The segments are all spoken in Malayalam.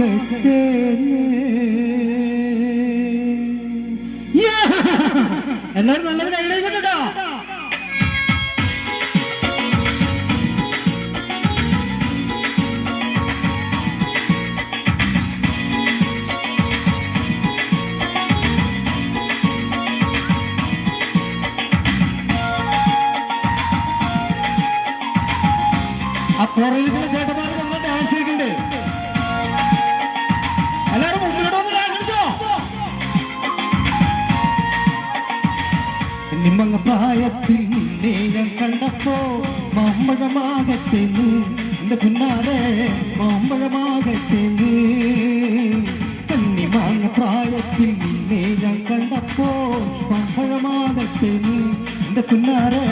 മംഗളമാകട്ടെ എല്ലാരും നല്ലൊരു കൈയിടേക്കുന്നുണ്ടോ ആ പുറകിലുള്ള ചേട്ടന്മാർ തന്നെ ഡാൻസ് ചെയ്യുന്നുണ്ട്. നിമ്മങ്ങ പ്രായത്തിൽ നിന്നെ ഞാൻ കണ്ടപ്പോ മാമ്പഴമാകട്ടെ എന്റെ പുന്നാരെ മാമ്പഴമാകട്ടെ കണ്ണിമാങ്ങ പ്രായത്തിൽ ഞാൻ കണ്ടപ്പോ മാമ്പഴമാകട്ടെ എന്റെ പുന്നാരെ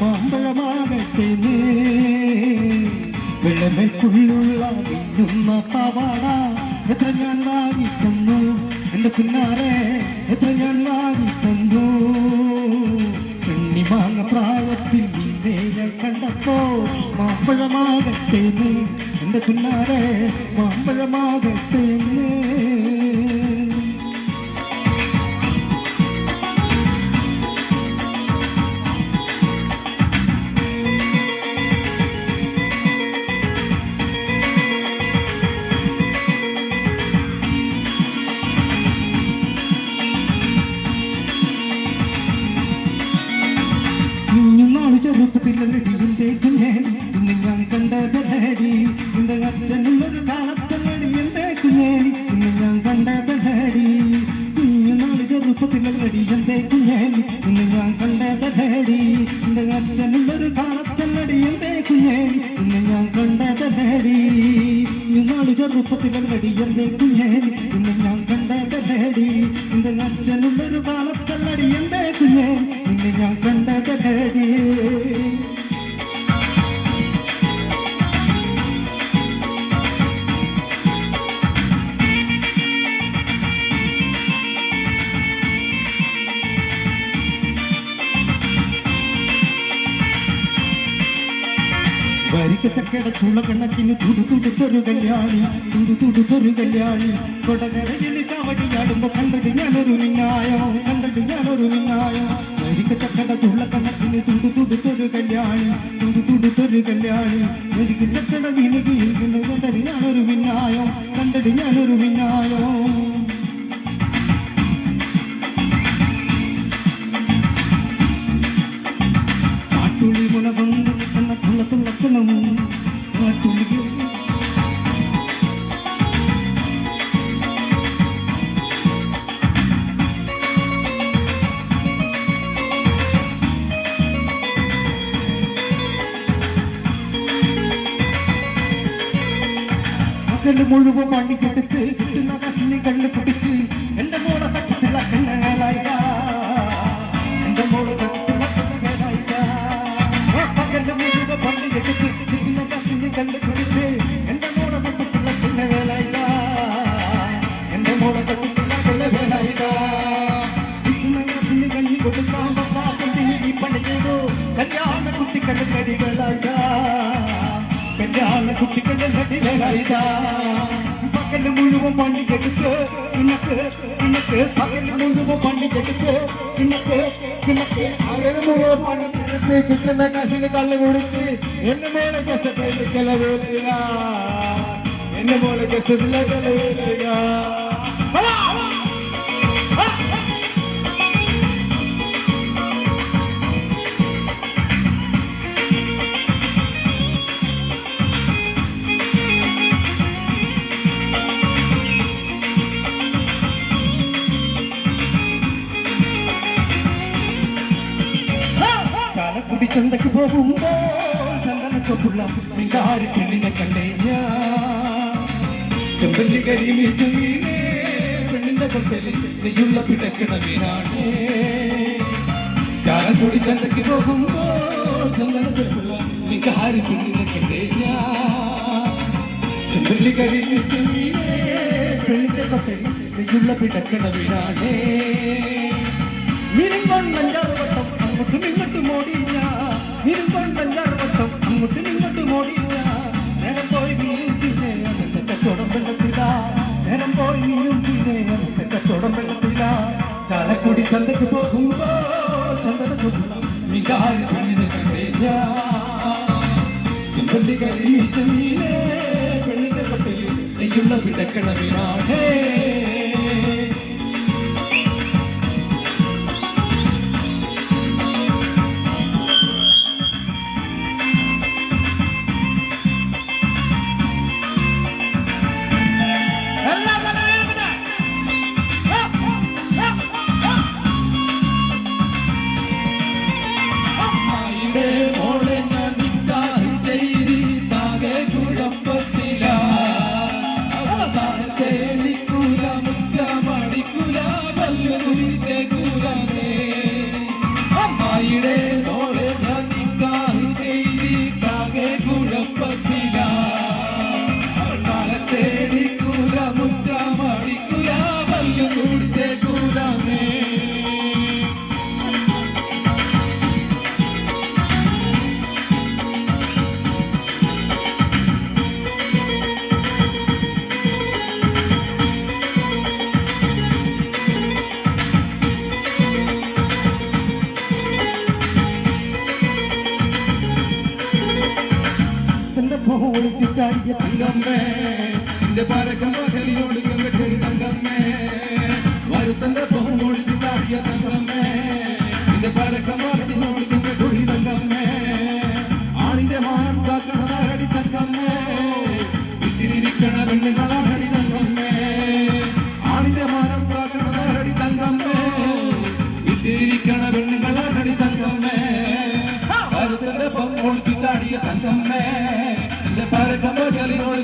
മാമ്പഴമാകട്ടെ വെള്ളമേൽക്കുള്ളുള്ള മിന്നുന്ന പാവാട എത്ര ഞാൻ വാങ്ങിക്കുന്നു എന്റെ കുഞ്ഞാറെ എത്ര ഞാൻ വാങ്ങി മാമ്പഴമാകട്ടെ എന്റെ പുന്നാരെ മാമ്പഴമാകട്ടെ കുഞ്ഞുനാൾ ചെറുപ്പത്തിലല്ലടി എന്റെ കുഞ്ഞേനി ഇന്ന് ഞാൻ കണ്ടതല്ലടി. നിന്റെ അച്ഛനുള്ളൊരു കാലത്തല്ലടി എന്റെ കുഞ്ഞേനി ഇന്ന് ഞാൻ കണ്ടതല്ലടി. വരിക ചക്കട ചുളകണക്കിന് തുടു തുടുത്തൊരു കല്യാണി തുടു തുടുത്തൊരു കല്യാണി. കൊടകരയിൽ കാവടിയാടുമ്പോ കണ്ടിട്ട് ഞാനൊരു നിന്നായോ? കണ്ടിട്ട് ഞാനൊരു നിന്നായോ? വരിക ചക്കട ചുളകണക്കിന് തുടു തുടുത്തൊരു കല്യാണി തുടു തുടുത്തൊരു കല്യാണി. വരിക நாடு முழுவதும் மண்ணு கெடுத்து நகசினி கல்லு குடிச்சு பகல் முழுவதும் பண்ணி கெடுத்து எனக்கு எனக்கு பகல் முழுவதும் பண்ணி கெடுத்து எனக்கு எனக்கு பகல் முழுவதும் பண்ணி கெடுத்து கிட்டன காசின கல்ல கொடுத்து என்ன மேல கசத்தை கிளவேலையா என்ன போல கசத்துல கிளவேலையா ചന്തക്ക് പോകുമ്പോ ചന്ദന ചൊപ്പുള്ള മിണ്ടാരി പെണ്ണിനെ കണ്ടേ ഞാൻ ചെമ്പല്ലി പെണ്ണിന്റെ കൊട്ടലിൽ നെയ്യുള്ള പിടക്കണ വീണാണേ കൂടി ചന്തക്ക് പോകുമ്പോ ചന്ദന ചൊപ്പുള്ള മിണ്ടാരി പെണ്ണിനെ കണ്ടേ ഞാൻ ചെമ്പല്ലി പെണ്ണിന്റെ കൊട്ടലിൽ നെയ്യുള്ള പിടക്കണ വീണാണേ சந்தைக்கு போகும்போ சந்தனக்கு மிகாய் அணிந்து கண்டேயா சொல்லி கருமி செல்லிலே பெண்ணுக்கு பட்டியில் நெய்யுள்ள விடக்கணவினானே ഓടിച്ചു ചാടിയ തങ്കമ്മേ. എന്റെ പരക്കം പകൽ ഓടിക്കം കെട്ടൊരു തങ്കമ്മേ. വരുത്തന്റെ പൊഹം ഓടിച്ചു ചാടിയ തങ്കമ്മേ. എന്റെ പരക്കം Ali, Ali, Ali.